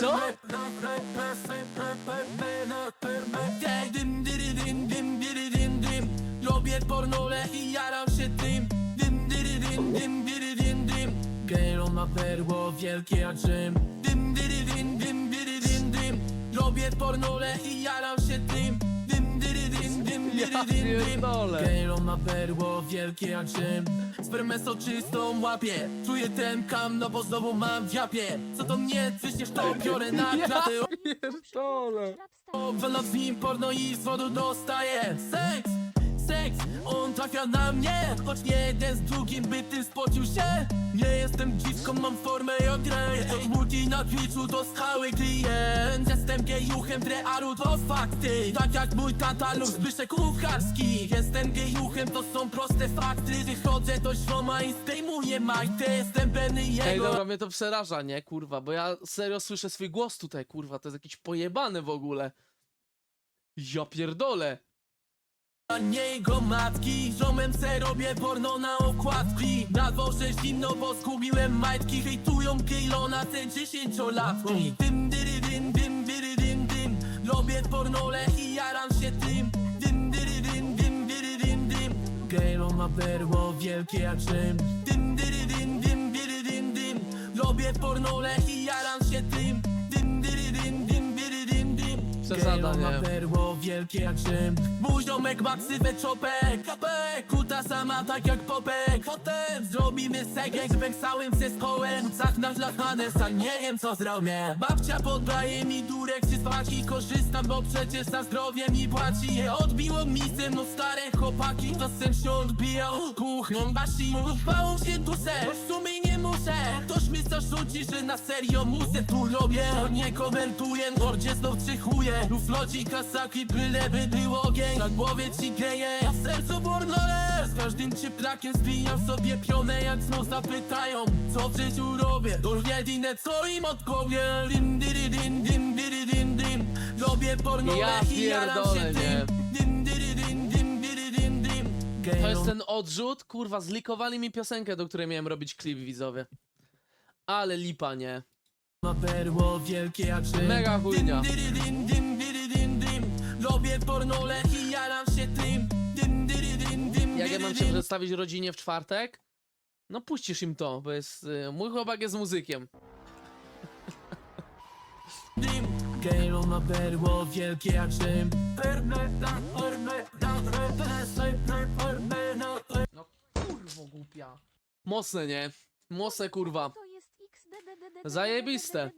Co? Dym, Robię pornole i jaram się tym. Dym, dyry, dym, dym, dyry, dym, dym. Ma perło wielkie jak Rzym. Dym, dyry, dym, dym, dyry, dym, dym. Robię pornole i jaram się tym Ja pierdolę. Gejlo ma perło wielkie jak Rzym. Spermę soczystą łapię. Czuję ten kam, no bo znowu mam w japie. Co to mnie, przecież to biorę na klatę. Pierdolę. Wolno z nim porno i z wodu dostaje Seks, seks, on trafia na mnie Choć nie jeden z drugim by tym spocił się. Nie jestem dziwką, mam formę jak grę To multi na Twitchu to skały klient. Jestem gejuchem, drearu to fakty. Tak jak mój tata lub Zbyszek Kucharski. Jestem gejuchem, to są proste fakty. Wychodzę do śroma i zdejmuję majtę Jestem Benny Ej, jego dobra, mnie to przeraża, nie, kurwa, bo ja serio słyszę swój głos tutaj, kurwa, to jest jakiś pojebany w ogóle. Ja pierdolę. Nie jego matki Ziomem se robię porno na okładki. Na dworze zimno, bo zgubiłem majtki. Hejtują Gaylona te dziesięciolatki Dym, dyry, dym, dym, dyry, dym, dym. Robię pornole i jaram się tym. Dym, dyry, dym, dym, dyry, dym, dym. Gaylon ma berło wielkie jak Rzym. Dym, dyry, dym, dym, dyry, dym, dym. Robię pornole i jaram się tym. Dym, dyry, dym, dym, dyry, dym, dym. Przesada, ma perło wielkie jak Rzym. Buziomek, maksywę, czopek Kapek, kuta sama tak jak popek. Potem zrobimy segek z weksałym zespołem Cach na szlachane, sam nie wiem co zrobię. Babcia poddaje mi durek, czy spać korzystam Bo przecież za zdrowie mi płaci. Je odbiło mi ze mną stare chłopaki. Czasem się odbijał kuchnią basi Ufało się duszę, bo w sumie nie muszę. Ktoś mi zarzuci, że na serio muszę tu robię. To nie komentuję, mordzie znów czychuję Lub lodzi kasaki, byle by był ogień Na głowie ci geje, a w sercu burnole Z każdym trakiem zbijam sobie pionę Jak znów zapytają, co w życiu robię. To jedyne co im odpowiem Dim, dyry, dim, dim, dyry, dim, dim Robię pornole Ja i jaram się pierdolę, nie. To jest ten odrzut, kurwa, zlikowali mi piosenkę, do której miałem robić klip, widzowie. Ale lipa, nie? Ma perło wielkie jak Mega chujnia. Dym, dyry, dym, dym, dyry, dym, dym Robię pornole i jaram się tym Dym, dyry, dym, dym, Jak ja dyry, mam się dym. przedstawić rodzinie w czwartek? No puścisz im to, bo jest... Y, mój chłopak jest muzykiem. dym Gejlo ma perło wielkie jak Permeta, głupia. Mocne, nie? Mocne, kurwa. Zajebiste.